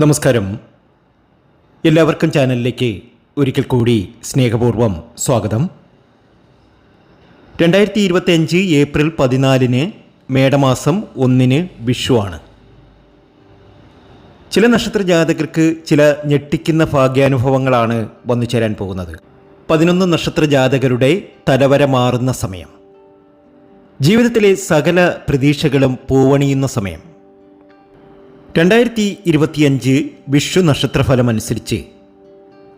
നമസ്കാരം. എല്ലാവർക്കും ചാനലിലേക്ക് ഒരിക്കൽ കൂടി സ്നേഹപൂർവം സ്വാഗതം. രണ്ടായിരത്തി ഇരുപത്തിയഞ്ച് ഏപ്രിൽ പതിനാലിന് മേടമാസം ഒന്നിന് വിഷുവാണ് ചില നക്ഷത്ര ജാതകർക്ക് ചില ഞെട്ടിക്കുന്ന ഭാഗ്യാനുഭവങ്ങളാണ് വന്നു ചേരാൻ പോകുന്നത്. പതിനൊന്ന് നക്ഷത്ര ജാതകരുടെ തലവര മാറുന്ന സമയം. ജീവിതത്തിലെ സകല പ്രതീക്ഷകളും പൂവണിയുന്ന സമയം. രണ്ടായിരത്തി ഇരുപത്തിയഞ്ച് വിഷു നക്ഷത്രഫലം അനുസരിച്ച്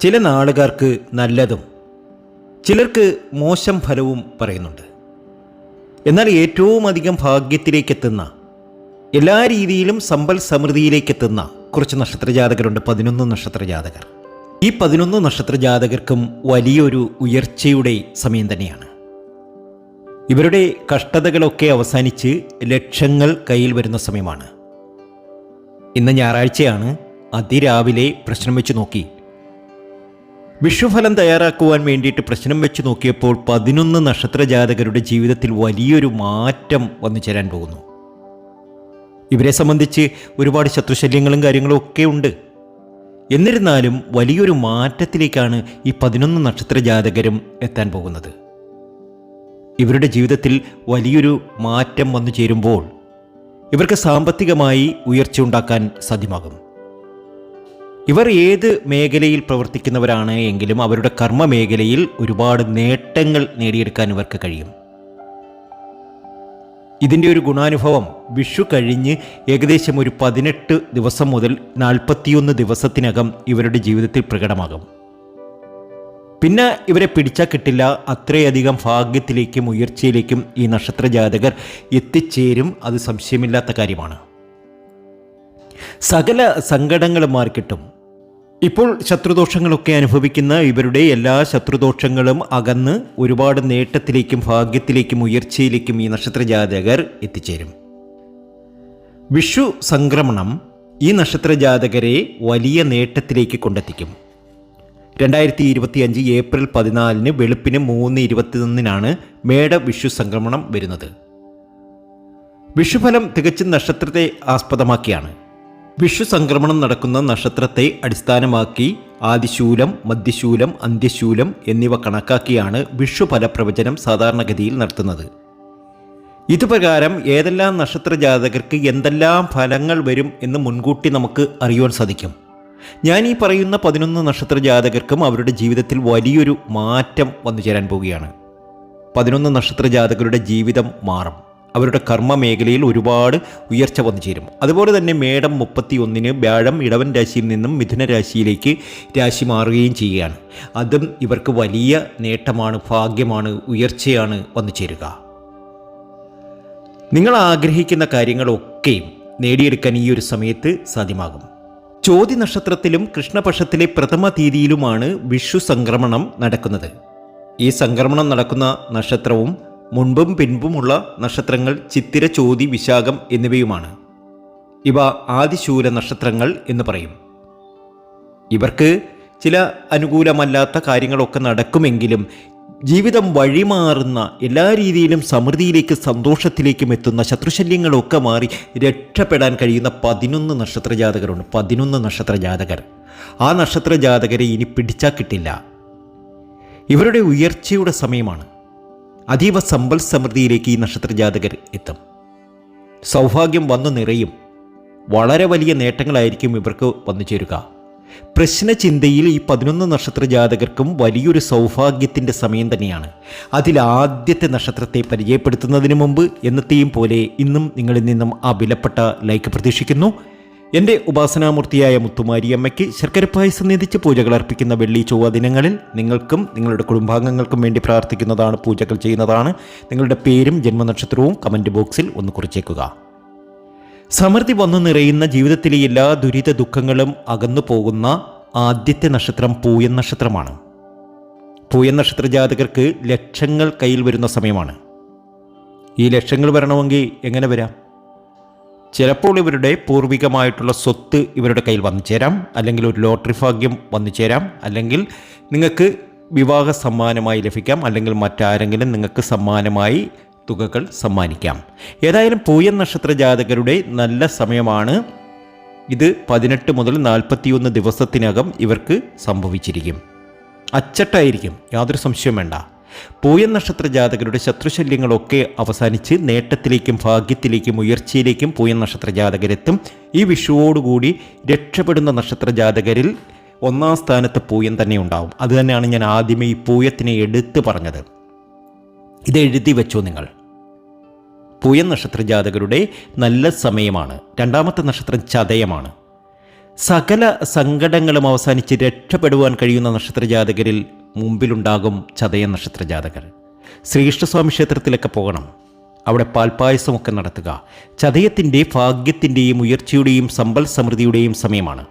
ചില നാളുകാർക്ക് നല്ലതും ചിലർക്ക് മോശം ഫലവും പറയുന്നുണ്ട്. എന്നാൽ ഏറ്റവും അധികം ഭാഗ്യത്തിലേക്കെത്തുന്ന എല്ലാ രീതിയിലും സമ്പൽ സമൃദ്ധിയിലേക്കെത്തുന്ന കുറച്ച് നക്ഷത്രജാതകരുണ്ട്. പതിനൊന്ന് നക്ഷത്രജാതകർ. ഈ പതിനൊന്ന് നക്ഷത്രജാതകർക്കും വലിയൊരു ഉയർച്ചയുടെ സമയം തന്നെയാണ്. ഇവരുടെ കഷ്ടതകളൊക്കെ അവസാനിച്ച് ലക്ഷങ്ങൾ കയ്യിൽ വരുന്ന സമയമാണ്. ഇന്ന് ഞായറാഴ്ചയാണ് അതിരാവിലെ പ്രശ്നം വെച്ച് നോക്കി. വിഷുഫലം തയ്യാറാക്കുവാൻ വേണ്ടിയിട്ട് പ്രശ്നം വെച്ച് നോക്കിയപ്പോൾ പതിനൊന്ന് നക്ഷത്ര ജാതകരുടെ ജീവിതത്തിൽ വലിയൊരു മാറ്റം വന്നു ചേരാൻ പോകുന്നു. ഇവരെ സംബന്ധിച്ച് ഒരുപാട് ശത്രുശല്യങ്ങളും കാര്യങ്ങളും ഒക്കെ ഉണ്ട്. എന്നിരുന്നാലും വലിയൊരു മാറ്റത്തിലേക്കാണ് ഈ പതിനൊന്ന് നക്ഷത്ര ജാതകരും എത്താൻ പോകുന്നത്. ഇവരുടെ ജീവിതത്തിൽ വലിയൊരു മാറ്റം വന്നു ചേരുമ്പോൾ ഇവർക്ക് സാമ്പത്തികമായി ഉയർച്ച ഉണ്ടാക്കാൻ സാധ്യമാകും. ഇവർ ഏത് മേഖലയിൽ പ്രവർത്തിക്കുന്നവരാണ് എങ്കിലും അവരുടെ കർമ്മ മേഖലയിൽ ഒരുപാട് നേട്ടങ്ങൾ നേടിയെടുക്കാൻ ഇവർക്ക് കഴിയും. ഇതിന്റെ ഒരു ഗുണാനുഭവം വിഷു കഴിഞ്ഞ് ഏകദേശം ഒരു പതിനെട്ട് ദിവസം മുതൽ നാൽപ്പത്തിയൊന്ന് ദിവസത്തിനകം ഇവരുടെ ജീവിതത്തിൽ പ്രകടമാകും. പിന്നെ ഇവരെ പിടിച്ചാൽ കിട്ടില്ല. അത്രയധികം ഭാഗ്യത്തിലേക്കും ഉയർച്ചയിലേക്കും ഈ നക്ഷത്ര ജാതകർ എത്തിച്ചേരും. അത് സംശയമില്ലാത്ത കാര്യമാണ്. സകല സങ്കടങ്ങളും മാറിക്കിട്ടും. ഇപ്പോൾ ശത്രുദോഷങ്ങളൊക്കെ അനുഭവിക്കുന്ന ഇവരുടെ എല്ലാ ശത്രുദോഷങ്ങളും അകന്ന് ഒരുപാട് നേട്ടത്തിലേക്കും ഭാഗ്യത്തിലേക്കും ഉയർച്ചയിലേക്കും ഈ നക്ഷത്ര ജാതകർ എത്തിച്ചേരും. വിഷു സംക്രമണം ഈ നക്ഷത്ര ജാതകരെ വലിയ നേട്ടത്തിലേക്ക് കൊണ്ടെത്തിക്കും. രണ്ടായിരത്തി ഇരുപത്തിയഞ്ച് ഏപ്രിൽ പതിനാലിന് വെളുപ്പിന് മൂന്ന് ഇരുപത്തിയൊന്നിനാണ് മേട വിഷു സംക്രമണം വരുന്നത്. വിഷുഫലം തികച്ചും നക്ഷത്രത്തെ ആസ്പദമാക്കിയാണ്. വിഷു സംക്രമണം നടക്കുന്ന നക്ഷത്രത്തെ അടിസ്ഥാനമാക്കി ആദിശൂലം മധ്യശൂലം അന്ത്യശൂലം എന്നിവ കണക്കാക്കിയാണ് വിഷുഫല പ്രവചനം സാധാരണഗതിയിൽ നടത്തുന്നത്. ഇതുപ്രകാരം ഏതെല്ലാം നക്ഷത്ര ജാതകർക്ക് എന്തെല്ലാം ഫലങ്ങൾ വരും എന്ന് മുൻകൂട്ടി നമുക്ക് അറിയുവാൻ സാധിക്കും. ഞാൻ ഈ പറയുന്ന പതിനൊന്ന് നക്ഷത്ര ജാതകർക്കും അവരുടെ ജീവിതത്തിൽ വലിയൊരു മാറ്റം വന്നു ചേരാൻ പോവുകയാണ്. പതിനൊന്ന് നക്ഷത്ര ജാതകരുടെ ജീവിതം മാറും. അവരുടെ കർമ്മ മേഖലയിൽ ഒരുപാട് ഉയർച്ച വന്നു ചേരും. അതുപോലെ തന്നെ മേടം മുപ്പത്തി ഒന്നിന് വ്യാഴം ഇടവൻ രാശിയിൽ നിന്നും മിഥുന രാശിയിലേക്ക് രാശി മാറുകയും ചെയ്യുകയാണ്. അതും ഇവർക്ക് വലിയ നേട്ടമാണ് ഭാഗ്യമാണ് ഉയർച്ചയാണ് വന്നു ചേരുക. നിങ്ങൾ ആഗ്രഹിക്കുന്ന കാര്യങ്ങളൊക്കെയും നേടിയെടുക്കാൻ ഈ ഒരു സമയത്ത് സാധ്യമാകും. ചോതി നക്ഷത്രത്തിലും കൃഷ്ണപക്ഷത്തിലെ പ്രഥമ തീയതിയിലുമാണ് വിഷു സംക്രമണം നടക്കുന്നത്. ഈ സംക്രമണം നടക്കുന്ന നക്ഷത്രവും മുൻപും പിൻപുമുള്ള നക്ഷത്രങ്ങൾ ചിത്തിര ചോതി വിശാഖം എന്നിവയുമാണ്. ഇവ ആദിശൂല നക്ഷത്രങ്ങൾ എന്ന് പറയും. ഇവർക്ക് ചില അനുകൂലമല്ലാത്ത കാര്യങ്ങളൊക്കെ നടക്കുമെങ്കിലും ജീവിതം വഴിമാറുന്ന എല്ലാ രീതിയിലും സമൃദ്ധിയിലേക്ക് സന്തോഷത്തിലേക്കും എത്തുന്ന ശത്രുശല്യങ്ങളൊക്കെ മാറി രക്ഷപ്പെടാൻ കഴിയുന്ന പതിനൊന്ന് നക്ഷത്ര ജാതകരുണ്ട് പതിനൊന്ന് നക്ഷത്ര ജാതകർ ആ നക്ഷത്ര ജാതകരെ ഇനി പിടിച്ചാൽ കിട്ടില്ല. ഇവരുടെ ഉയർച്ചയുടെ സമയമാണ്. അതീവ സമ്പൽ സമൃദ്ധിയിലേക്ക് ഈ നക്ഷത്ര ജാതകർ എത്തും. സൗഭാഗ്യം വന്നു നിറയും. വളരെ വലിയ നേട്ടങ്ങളായിരിക്കും ഇവർക്ക് വന്നു ചേരുക. പ്രശ്നചിന്തയിൽ ഈ പതിനൊന്ന് നക്ഷത്ര ജാതകർക്കും വലിയൊരു സൗഭാഗ്യത്തിന്റെ സമയം തന്നെയാണ്. അതിൽ ആദ്യത്തെ നക്ഷത്രത്തെ പരിചയപ്പെടുത്തുന്നതിന് മുമ്പ് എന്നത്തെയും പോലെ ഇന്നും നിങ്ങളിൽ നിന്നും ആ വിലപ്പെട്ട ലൈക്ക് പ്രതീക്ഷിക്കുന്നു. എന്റെ ഉപാസനാമൂർത്തിയായ മുത്തുമാരിയമ്മയ്ക്ക് ശർക്കര പായസം നിധിച്ച് പൂജകൾ അർപ്പിക്കുന്ന വെള്ളി ചൊവ്വ ദിനങ്ങളിൽ നിങ്ങൾക്കും നിങ്ങളുടെ കുടുംബാംഗങ്ങൾക്കും വേണ്ടി പ്രാർത്ഥിക്കുന്നതാണ് പൂജകൾ ചെയ്യുന്നതാണ്. നിങ്ങളുടെ പേരും ജന്മനക്ഷത്രവും കമന്റ് ബോക്സിൽ ഒന്ന് കുറിച്ചേക്കുക. സമൃദ്ധി വന്നു നിറയുന്ന ജീവിതത്തിലെ എല്ലാ ദുരിത ദുഃഖങ്ങളും അകന്നു പോകുന്ന ആദ്യത്തെ നക്ഷത്രം പൂയൻ നക്ഷത്രമാണ്. പൂയൻ നക്ഷത്ര ജാതകർക്ക് ലക്ഷങ്ങൾ കയ്യിൽ വരുന്ന സമയമാണ്. ഈ ലക്ഷങ്ങൾ വരണമെങ്കിൽ എങ്ങനെ വരാം? ചിലപ്പോൾ ഇവരുടെ പൂർവികമായിട്ടുള്ള സ്വത്ത് ഇവരുടെ കയ്യിൽ വന്നു ചേരാം. അല്ലെങ്കിൽ ഒരു ലോട്ടറി ഭാഗ്യം വന്നു ചേരാം. അല്ലെങ്കിൽ നിങ്ങൾക്ക് വിവാഹ സമ്മാനമായി ലഭിക്കാം. അല്ലെങ്കിൽ മറ്റാരെങ്കിലും നിങ്ങൾക്ക് സമ്മാനമായി തുകകൾ സമ്മാനിക്കാം. ഏതായാലും പൂയൻ നക്ഷത്ര ജാതകരുടെ നല്ല സമയമാണ്. ഇത് പതിനെട്ട് മുതൽ നാൽപ്പത്തിയൊന്ന് ദിവസത്തിനകം ഇവർക്ക് സംഭവിച്ചിരിക്കും. അച്ചട്ടായിരിക്കും. യാതൊരു സംശയം വേണ്ട. പൂയൻ നക്ഷത്ര ജാതകരുടെ ശത്രുശല്യങ്ങളൊക്കെ അവസാനിച്ച് നേട്ടത്തിലേക്കും ഭാഗ്യത്തിലേക്കും ഉയർച്ചയിലേക്കും പൂയൻ നക്ഷത്ര ജാതകരെത്തും. ഈ വിഷുവോടുകൂടി രക്ഷപ്പെടുന്ന നക്ഷത്ര ജാതകരിൽ ഒന്നാം സ്ഥാനത്ത് പൂയൻ തന്നെ ഉണ്ടാവും. അതുതന്നെയാണ് ഞാൻ ആദ്യമേ ഈ പൂയത്തിനെ എടുത്തു പറഞ്ഞത്. ഇത് എഴുതി വെച്ചോ നിങ്ങൾ. പൂയൻ നക്ഷത്ര ജാതകരുടെ നല്ല സമയമാണ്. രണ്ടാമത്തെ നക്ഷത്രം ചതയമാണ്. സകല സങ്കടങ്ങളും അവസാനിച്ച് രക്ഷപ്പെടുവാൻ കഴിയുന്ന നക്ഷത്ര ജാതകരിൽ മുമ്പിലുണ്ടാകും ചതയ നക്ഷത്ര ജാതകർ ശ്രീകൃഷ്ണസ്വാമി ക്ഷേത്രത്തിലൊക്കെ പോകണം. അവിടെ പാൽപ്പായസമൊക്കെ നടത്തുക. ചതയത്തിന്റെ ഭാഗ്യത്തിന്റെയും ഉയർച്ചയുടെയും സമ്പൽ സമൃദ്ധിയുടെയും സമയമാണ്.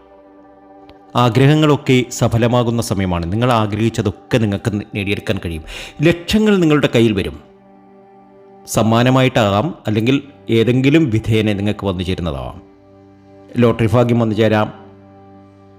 ആഗ്രഹങ്ങളൊക്കെ സഫലമാകുന്ന സമയമാണ്. നിങ്ങൾ ആഗ്രഹിച്ചതൊക്കെ നിങ്ങൾക്ക് നേടിയെടുക്കാൻ കഴിയും. ലക്ഷ്യങ്ങൾ നിങ്ങളുടെ കയ്യിൽ വരും. സമ്മാനമായിട്ടാകാം. അല്ലെങ്കിൽ ഏതെങ്കിലും വിധേയനെ നിങ്ങൾക്ക് വന്നു ചേരുന്നതാവാം. ലോട്ടറി ഭാഗ്യം വന്നു ചേരാം.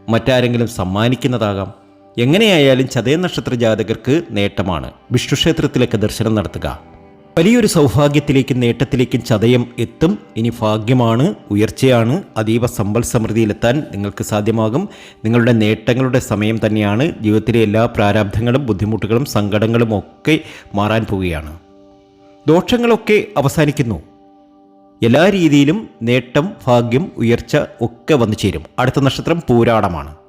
മറ്റാരെങ്കിലും സമ്മാനിക്കുന്നതാകാം. എങ്ങനെയായാലും ചതയ നക്ഷത്ര ജാതകർക്ക് നേട്ടമാണ്. വിഷ്ണു ക്ഷേത്രത്തിലൊക്കെ ദർശനം നടത്തുക. വലിയൊരു സൗഭാഗ്യത്തിലേക്കും നേട്ടത്തിലേക്കും ചതയം എത്തും. ഇനി ഭാഗ്യമാണ് ഉയർച്ചയാണ്. അതീവ സമ്പൽ സമൃദ്ധിയിലെത്താൻ നിങ്ങൾക്ക് സാധ്യമാകും. നിങ്ങളുടെ നേട്ടങ്ങളുടെ സമയം തന്നെയാണ്. ജീവിതത്തിലെ എല്ലാ പ്രാരാബ്ധങ്ങളും ബുദ്ധിമുട്ടുകളും സങ്കടങ്ങളും ഒക്കെ മാറാൻ പോവുകയാണ്. ദോഷങ്ങളൊക്കെ അവസാനിക്കുന്നു. എല്ലാ രീതിയിലും നേട്ടം ഭാഗ്യം ഉയർച്ച ഒക്കെ വന്നു ചേരും അടുത്ത നക്ഷത്രം പൂരാടമാണ്.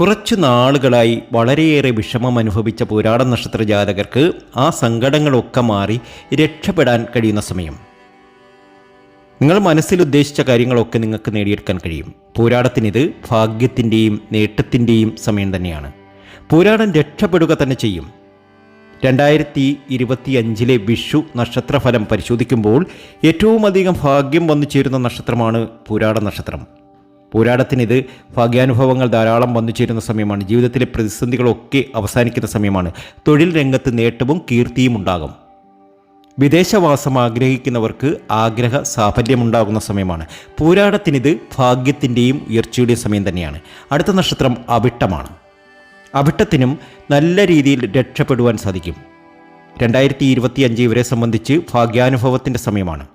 കുറച്ചു നാളുകളായി വളരെയേറെ വിഷമം അനുഭവിച്ച പൂരാട നക്ഷത്ര ജാതകർക്ക് ആ സങ്കടങ്ങളൊക്കെ മാറി രക്ഷപ്പെടാൻ കഴിയുന്ന സമയം. നിങ്ങൾ മനസ്സിൽ ഉദ്ദേശിച്ച കാര്യങ്ങളൊക്കെ നിങ്ങൾക്ക് നേടിയെടുക്കാൻ കഴിയും. പോരാടത്തിനിത് ഭാഗ്യത്തിന്റെയും നേട്ടത്തിന്റെയും സമയം തന്നെയാണ്. പോരാടം രക്ഷപ്പെടുക തന്നെ ചെയ്യും. രണ്ടായിരത്തി ഇരുപത്തി അഞ്ചിലെ വിഷു നക്ഷത്രഫലം പരിശോധിക്കുമ്പോൾ ഏറ്റവും അധികം ഭാഗ്യം വന്നു ചേരുന്ന നക്ഷത്രമാണ് പുരാട നക്ഷത്രം. പൂരാടത്തിനിത് ഭാഗ്യാനുഭവങ്ങൾ ധാരാളം വന്നു ചേരുന്ന സമയമാണ്. ജീവിതത്തിലെ പ്രതിസന്ധികളൊക്കെ അവസാനിക്കുന്ന സമയമാണ്. തൊഴിൽ രംഗത്ത് നേട്ടവും കീർത്തിയും ഉണ്ടാകും. വിദേശവാസം ആഗ്രഹിക്കുന്നവർക്ക് ആഗ്രഹ സാഫല്യമുണ്ടാകുന്ന സമയമാണ്. പോരാടത്തിനിത് ഭാഗ്യത്തിന്റെയും ഉയർച്ചയുടെയും സമയം തന്നെയാണ്. അടുത്ത നക്ഷത്രം അവിട്ടമാണ്. അവിട്ടത്തിനും നല്ല രീതിയിൽ രക്ഷപ്പെടുവാൻ സാധിക്കും. രണ്ടായിരത്തി ഇരുപത്തി അഞ്ച് ഇവരെ സംബന്ധിച്ച് ഭാഗ്യാനുഭവത്തിന്റെ സമയമാണ്.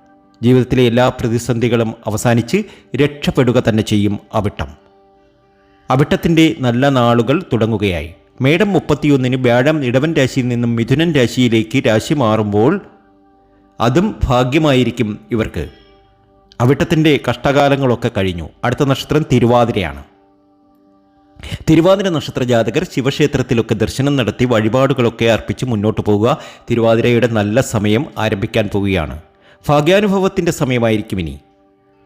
ജീവിതത്തിലെ എല്ലാ പ്രതിസന്ധികളും അവസാനിച്ച് രക്ഷപ്പെടുക തന്നെ ചെയ്യും അവിട്ടം. അവിട്ടത്തിന്റെ നല്ല നാളുകൾ തുടങ്ങുകയായി. മേടം മുപ്പത്തിയൊന്നിന് വ്യാഴം ഇടവൻ രാശിയിൽ നിന്നും മിഥുനൻ രാശിയിലേക്ക് രാശി മാറുമ്പോൾ അതും ഭാഗ്യമായിരിക്കും ഇവർക്ക്. അവിട്ടത്തിന്റെ കഷ്ടകാലങ്ങളൊക്കെ കഴിഞ്ഞു. അടുത്ത നക്ഷത്രം തിരുവാതിരയാണ്. തിരുവാതിര നക്ഷത്ര ജാതകർ ശിവക്ഷേത്രത്തിലൊക്കെ ദർശനം നടത്തി വഴിപാടുകളൊക്കെ അർപ്പിച്ച് മുന്നോട്ട് പോവുക. തിരുവാതിരയുടെ നല്ല സമയം ആരംഭിക്കാൻ പോവുകയാണ്. ഭാഗ്യാനുഭവത്തിന്റെ സമയമായിരിക്കും ഇനി.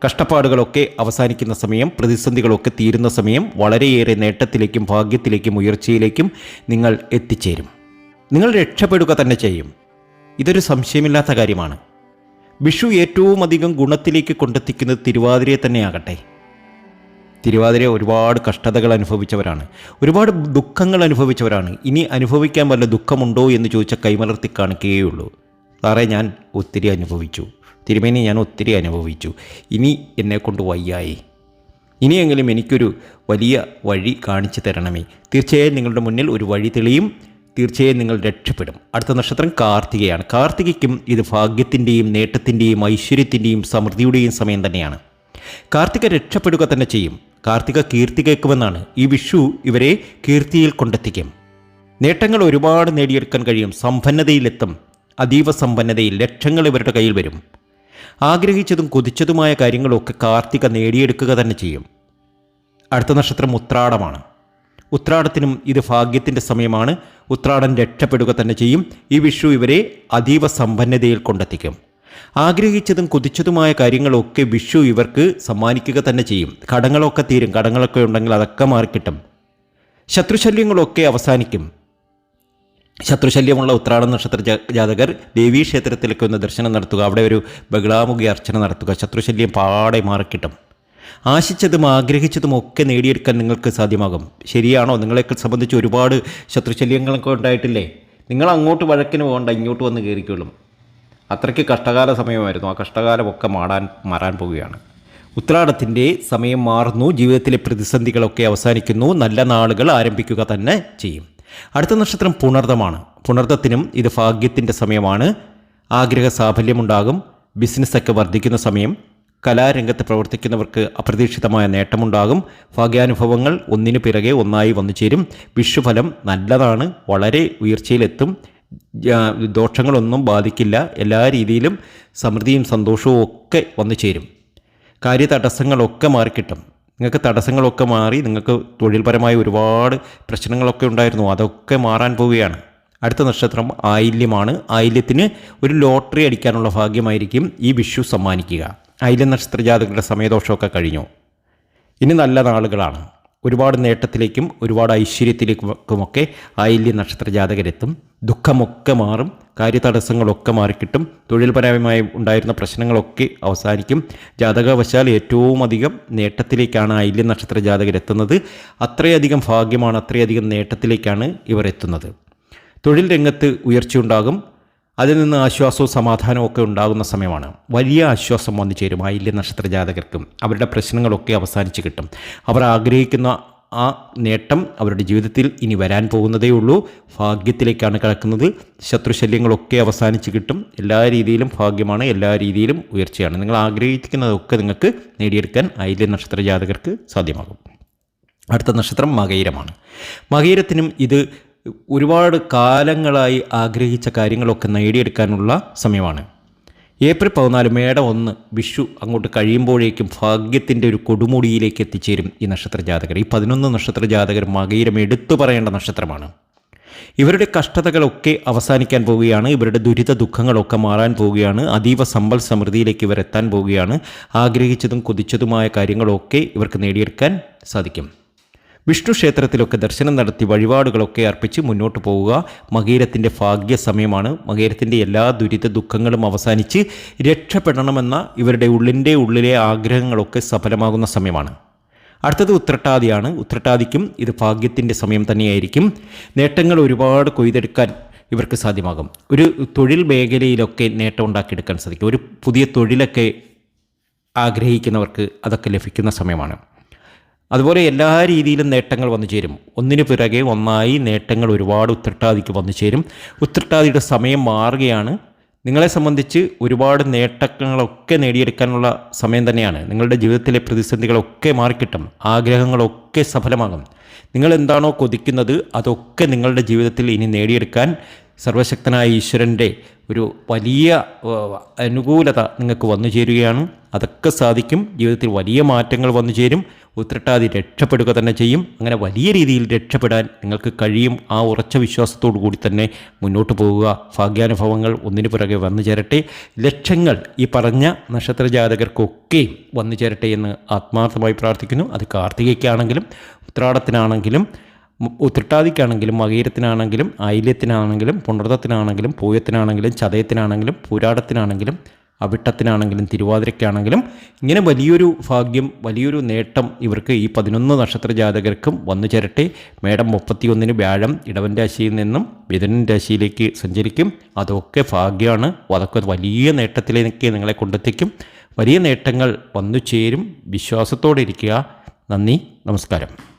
കഷ്ടപ്പാടുകളൊക്കെ അവസാനിക്കുന്ന സമയം പ്രതിസന്ധികളൊക്കെ തീരുന്ന സമയം വളരെയേറെ നേട്ടത്തിലേക്കും ഭാഗ്യത്തിലേക്കും ഉയർച്ചയിലേക്കും നിങ്ങൾ എത്തിച്ചേരും. നിങ്ങൾ രക്ഷപ്പെടുക തന്നെ ചെയ്യും. ഇതൊരു സംശയമില്ലാത്ത കാര്യമാണ്. വിഷു ഏറ്റവും അധികം ഗുണത്തിലേക്ക് കൊണ്ടെത്തിക്കുന്നത് തിരുവാതിരയെ തന്നെയാകട്ടെ. തിരുവാതിര ഒരുപാട് കഷ്ടതകൾ അനുഭവിച്ചവരാണ്. ഒരുപാട് ദുഃഖങ്ങൾ അനുഭവിച്ചവരാണ്. ഇനി അനുഭവിക്കാൻ വല്ല ദുഃഖമുണ്ടോ എന്ന് ചോദിച്ച കൈമലർത്തി കാണിക്കുകയുള്ളൂ സാറേ ഞാൻ ഒത്തിരി അനുഭവിച്ചു. തിരുമേനി ഞാൻ ഒത്തിരി അനുഭവിച്ചു. ഇനി എന്നെക്കൊണ്ട് വയ്യായി. ഇനിയെങ്കിലും എനിക്കൊരു വലിയ വഴി കാണിച്ചു തരണമേ. തീർച്ചയായും നിങ്ങളുടെ മുന്നിൽ ഒരു വഴി തെളിയും. തീർച്ചയായും നിങ്ങൾ രക്ഷപ്പെടും. അടുത്ത നക്ഷത്രം കാർത്തികയാണ്. കാർത്തികയ്ക്കും ഇത് ഭാഗ്യത്തിന്റെയും നേട്ടത്തിന്റെയും ഐശ്വര്യത്തിന്റെയും സമൃദ്ധിയുടെയും സമയം തന്നെയാണ്. കാർത്തിക രക്ഷപ്പെടുക തന്നെ ചെയ്യും. കാർത്തിക കീർത്തി കേൾക്കുമെന്നാണ്. ഈ വിഷു ഇവരെ കീർത്തിയിൽ കൊണ്ടെത്തിക്കും. നേട്ടങ്ങൾ ഒരുപാട് നേടിയെടുക്കാൻ കഴിയും. സമ്പന്നതയിലെത്തും. അതീവ സമ്പന്നതയിൽ ലക്ഷങ്ങൾ ഇവരുടെ കയ്യിൽ വരും. ആഗ്രഹിച്ചതും കൊതിച്ചതുമായ കാര്യങ്ങളൊക്കെ കാർത്തിക നേടിയെടുക്കുക തന്നെ ചെയ്യും. അടുത്ത നക്ഷത്രം ഉത്രാടമാണ്. ഉത്രാടത്തിനും ഇത് ഭാഗ്യത്തിന്റെ സമയമാണ്. ഉത്രാടൻ രക്ഷപ്പെടുക തന്നെ ചെയ്യും. ഈ വിഷു ഇവരെ അതീവ സമ്പന്നതയിൽ കൊണ്ടെത്തിക്കും. ആഗ്രഹിച്ചതും കൊതിച്ചതുമായ കാര്യങ്ങളൊക്കെ വിഷു ഇവർക്ക് സമ്മാനിക്കുക തന്നെ ചെയ്യും. കടങ്ങളൊക്കെ തീരും. കടങ്ങളൊക്കെ ഉണ്ടെങ്കിൽ അതൊക്കെ മാറിക്കിട്ടും. ശത്രുശല്യങ്ങളൊക്കെ അവസാനിക്കും. ശത്രുശല്യമുള്ള ഉത്രാട നക്ഷത്ര ജാതകർ ദേവീ ക്ഷേത്രത്തിലേക്ക് ഒന്ന് ദർശനം നടത്തുക. അവിടെ ഒരു ബഹളാമുഖി അർച്ചന നടത്തുക. ശത്രുശല്യം പാടെ മാറിക്കിട്ടും. ആശിച്ചതും ആഗ്രഹിച്ചതും ഒക്കെ നേടിയെടുക്കാൻ നിങ്ങൾക്ക് സാധ്യമാകും. ശരിയാണോ? നിങ്ങളെയൊക്കെ സംബന്ധിച്ച് ഒരുപാട് ശത്രുശല്യങ്ങളൊക്കെ ഉണ്ടായിട്ടില്ലേ? നിങ്ങൾ അങ്ങോട്ട് വഴക്കിന് പോകണ്ട ഇങ്ങോട്ട് വന്ന് കയറിക്കൊള്ളും അത്രയ്ക്ക് കഷ്ടകാല സമയമായിരുന്നു. ആ കഷ്ടകാലമൊക്കെ മാറാൻ മാറാൻ പോവുകയാണ്. ഉത്രാടത്തിന്റെ സമയം മാറുന്നു. ജീവിതത്തിലെ പ്രതിസന്ധികളൊക്കെ അവസാനിക്കുന്നു. നല്ല നാളുകൾ ആരംഭിക്കുക തന്നെ ചെയ്യും. അടുത്ത നക്ഷത്രം പുണർദമാണ്. പുണർദത്തിനും ഇത് ഭാഗ്യത്തിന്റെ സമയമാണ്. ആഗ്രഹ സാഫല്യമുണ്ടാകും ബിസിനസ്സൊക്കെ വർദ്ധിക്കുന്ന സമയം. കലാരംഗത്ത് പ്രവർത്തിക്കുന്നവർക്ക് അപ്രതീക്ഷിതമായ നേട്ടമുണ്ടാകും. ഭാഗ്യാനുഭവങ്ങൾ ഒന്നിനു പിറകെ ഒന്നായി വന്നു ചേരും. വിഷുഫലം നല്ലതാണ്. വളരെ ഉയർച്ചയിലെത്തും. ദോഷങ്ങളൊന്നും ബാധിക്കില്ല. എല്ലാ രീതിയിലും സമൃദ്ധിയും സന്തോഷവും ഒക്കെ വന്നു ചേരും. കാര്യതടസ്സങ്ങളൊക്കെ മാറിക്കിട്ടും. നിങ്ങൾക്ക് തടസ്സങ്ങളൊക്കെ മാറി നിങ്ങൾക്ക് തൊഴിൽപരമായ ഒരുപാട് പ്രശ്നങ്ങളൊക്കെ ഉണ്ടായിരുന്നു. അതൊക്കെ മാറാൻ പോവുകയാണ്. അടുത്ത നക്ഷത്രം ആയില്യമാണ്. ആയില്യത്തിന് ഒരു ലോട്ടറി അടിക്കാനുള്ള ഭാഗ്യമായിരിക്കും ഈ വിഷു സമ്മാനിക്കുക. ആയില്യ നക്ഷത്ര ജാതകരുടെ സമയദോഷമൊക്കെ കഴിഞ്ഞു. ഇനി നല്ല നാളുകളാണ്. ഒരുപാട് നേട്ടത്തിലേക്കും ഒരുപാട് ഐശ്വര്യത്തിലേക്കുമൊക്കെ ആയില്യ നക്ഷത്ര ജാതകരെത്തും ദുഃഖമൊക്കെ മാറും. കാര്യതടസ്സങ്ങളൊക്കെ മാറിക്കിട്ടും. തൊഴിൽപരമായി ഉണ്ടായിരുന്ന പ്രശ്നങ്ങളൊക്കെ അവസാനിക്കും. ജാതകവശാൽ ഏറ്റവും അധികം നേട്ടത്തിലേക്കാണ് ആയില്യ നക്ഷത്ര ജാതകർ എത്തുന്നത്. അത്രയധികം ഭാഗ്യമാണ് അത്രയധികം നേട്ടത്തിലേക്കാണ് ഇവർ എത്തുന്നത്. തൊഴിൽ രംഗത്ത് ഉയർച്ചയുണ്ടാകും. അതിൽ നിന്ന് ആശ്വാസവും സമാധാനവും ഒക്കെ ഉണ്ടാകുന്ന സമയമാണ്. വലിയ ആശ്വാസം വന്നു ചേരും ആയില്യ നക്ഷത്ര ജാതകർക്കും. അവരുടെ പ്രശ്നങ്ങളൊക്കെ അവസാനിച്ച് കിട്ടും. അവർ ആഗ്രഹിക്കുന്ന ആ നേട്ടം അവരുടെ ജീവിതത്തിൽ ഇനി വരാൻ പോകുന്നതേ ഉള്ളൂ. ഭാഗ്യത്തിലേക്കാണ് കിടക്കുന്നത്. ശത്രുശല്യങ്ങളൊക്കെ അവസാനിച്ച് കിട്ടും. എല്ലാ രീതിയിലും ഭാഗ്യമാണ് എല്ലാ രീതിയിലും ഉയർച്ചയാണ്. നിങ്ങൾ ആഗ്രഹിക്കുന്നതൊക്കെ നിങ്ങൾക്ക് നേടിയെടുക്കാൻ ആയില്യ നക്ഷത്ര ജാതകർക്ക് സാധ്യമാകും. അടുത്ത നക്ഷത്രം മകയിരമാണ് മകയിരത്തിനും ഇത് ഒരുപാട് കാലങ്ങളായി ആഗ്രഹിച്ച കാര്യങ്ങളൊക്കെ നേടിയെടുക്കാനുള്ള സമയമാണ്. ഏപ്രിൽ പതിനാല് മേടം ഒന്ന് വിഷു അങ്ങോട്ട് കഴിയുമ്പോഴേക്കും ഭാഗ്യത്തിന്റെ ഒരു കൊടുമുടിയിലേക്ക് എത്തിച്ചേരും ഈ നക്ഷത്ര ജാതകർ. ഈ പതിനൊന്ന് നക്ഷത്ര ജാതകർ മകയിരം എടുത്തു പറയേണ്ട നക്ഷത്രമാണ്. ഇവരുടെ കഷ്ടതകളൊക്കെ അവസാനിക്കാൻ പോവുകയാണ്. ഇവരുടെ ദുരിത ദുഃഖങ്ങളൊക്കെ മാറാൻ പോവുകയാണ്. അതീവ സമ്പൽ സമൃദ്ധിയിലേക്ക് ഇവർ എത്താൻ പോവുകയാണ്. ആഗ്രഹിച്ചതും കൊതിച്ചതുമായ കാര്യങ്ങളൊക്കെ ഇവർക്ക് നേടിയെടുക്കാൻ സാധിക്കും. വിഷ്ണു ക്ഷേത്രത്തിലൊക്കെ ദർശനം നടത്തി വഴിപാടുകളൊക്കെ അർപ്പിച്ച് മുന്നോട്ട് പോവുക. മകീരത്തിന്റെ ഭാഗ്യ സമയമാണ് മകീരത്തിന്റെ എല്ലാ ദുരിത ദുഃഖങ്ങളും അവസാനിച്ച് രക്ഷപ്പെടണമെന്ന ഇവരുടെ ഉള്ളിന്റെ ഉള്ളിലെ ആഗ്രഹങ്ങളൊക്കെ സഫലമാകുന്ന സമയമാണ്. അടുത്തത് ഉത്രട്ടാതിയാണ്. ഉത്രട്ടാതിക്കും ഇത് ഭാഗ്യത്തിന്റെ സമയം തന്നെയായിരിക്കും. നേട്ടങ്ങൾ ഒരുപാട് കൊയ്തെടുക്കാൻ ഇവർക്ക് സാധ്യമാകും. ഒരു തൊഴിൽ മേഖലയിലൊക്കെ നേട്ടം ഉണ്ടാക്കിയെടുക്കാൻ സാധിക്കും. ഒരു പുതിയ തൊഴിലൊക്കെ ആഗ്രഹിക്കുന്നവർക്ക് അതൊക്കെ ലഭിക്കുന്ന സമയമാണ്. അതുപോലെ എല്ലാ രീതിയിലും നേട്ടങ്ങൾ വന്നു ചേരും. ഒന്നിനു പിറകെ ഒന്നായി നേട്ടങ്ങൾ ഒരുപാട് ഉത്രട്ടാതിക്ക് വന്നു ചേരും. ഉത്രട്ടാതിയുടെ സമയം മാറുകയാണ്. നിങ്ങളെ സംബന്ധിച്ച് ഒരുപാട് നേട്ടങ്ങളൊക്കെ നേടിയെടുക്കാനുള്ള സമയം തന്നെയാണ്. നിങ്ങളുടെ ജീവിതത്തിലെ പ്രതിസന്ധികളൊക്കെ മാറിക്കിട്ടും. ആഗ്രഹങ്ങളൊക്കെ സഫലമാകും. നിങ്ങൾ എന്താണോ കൊതിക്കുന്നത് അതൊക്കെ നിങ്ങളുടെ ജീവിതത്തിൽ ഇനി നേടിയെടുക്കാൻ സർവശക്തനായ ഈശ്വരന്റെ ഒരു വലിയ അനുകൂലത നിങ്ങൾക്ക് വന്നു ചേരുകയാണ്. അതൊക്കെ സാധിക്കും. ജീവിതത്തിൽ വലിയ മാറ്റങ്ങൾ വന്നു ചേരും. ഉത്രട്ടാതി രക്ഷപ്പെടുക തന്നെ ചെയ്യും. അങ്ങനെ വലിയ രീതിയിൽ രക്ഷപ്പെടാൻ നിങ്ങൾക്ക് കഴിയും. ആ ഉറച്ച വിശ്വാസത്തോടു കൂടി തന്നെ മുന്നോട്ട് പോവുക ഭാഗ്യാനുഭവങ്ങൾ ഒന്നിനു പിറകെ വന്നു ചേരട്ടെ. ലക്ഷങ്ങൾ ഈ പറഞ്ഞ നക്ഷത്ര ജാതകർക്കൊക്കെ വന്നു ചേരട്ടെ എന്ന് ആത്മാർത്ഥമായി പ്രാർത്ഥിക്കുന്നു. അത് കാർത്തികയ്ക്കാണെങ്കിലും ഉത്രാടത്തിനാണെങ്കിലും ഉത്രട്ടാതിക്കാണെങ്കിലും മകീരത്തിനാണെങ്കിലും ആയില്യത്തിനാണെങ്കിലും പുണർത്തത്തിനാണെങ്കിലും പൂയത്തിനാണെങ്കിലും ചതയത്തിനാണെങ്കിലും പൂരാടത്തിനാണെങ്കിലും അവിട്ടത്തിനാണെങ്കിലും തിരുവാതിരയ്ക്കാണെങ്കിലും ഇങ്ങനെ വലിയൊരു ഭാഗ്യം വലിയൊരു നേട്ടം ഇവർക്ക് ഈ പതിനൊന്ന് നക്ഷത്ര ജാതകർക്കും വന്നു ചേരട്ടെ. മേടം മുപ്പത്തിയൊന്നിന് വ്യാഴം ഇടവൻ രാശിയിൽ നിന്നും മിഥുനൻ രാശിയിലേക്ക് സഞ്ചരിക്കും. അതൊക്കെ ഭാഗ്യമാണ്. അതൊക്കെ വലിയ നേട്ടത്തിലേക്ക് നിങ്ങളെ കൊണ്ടെത്തിക്കും. വലിയ നേട്ടങ്ങൾ വന്നു ചേരും. വിശ്വാസത്തോടെ ഇരിക്കുക. നന്ദി. നമസ്കാരം.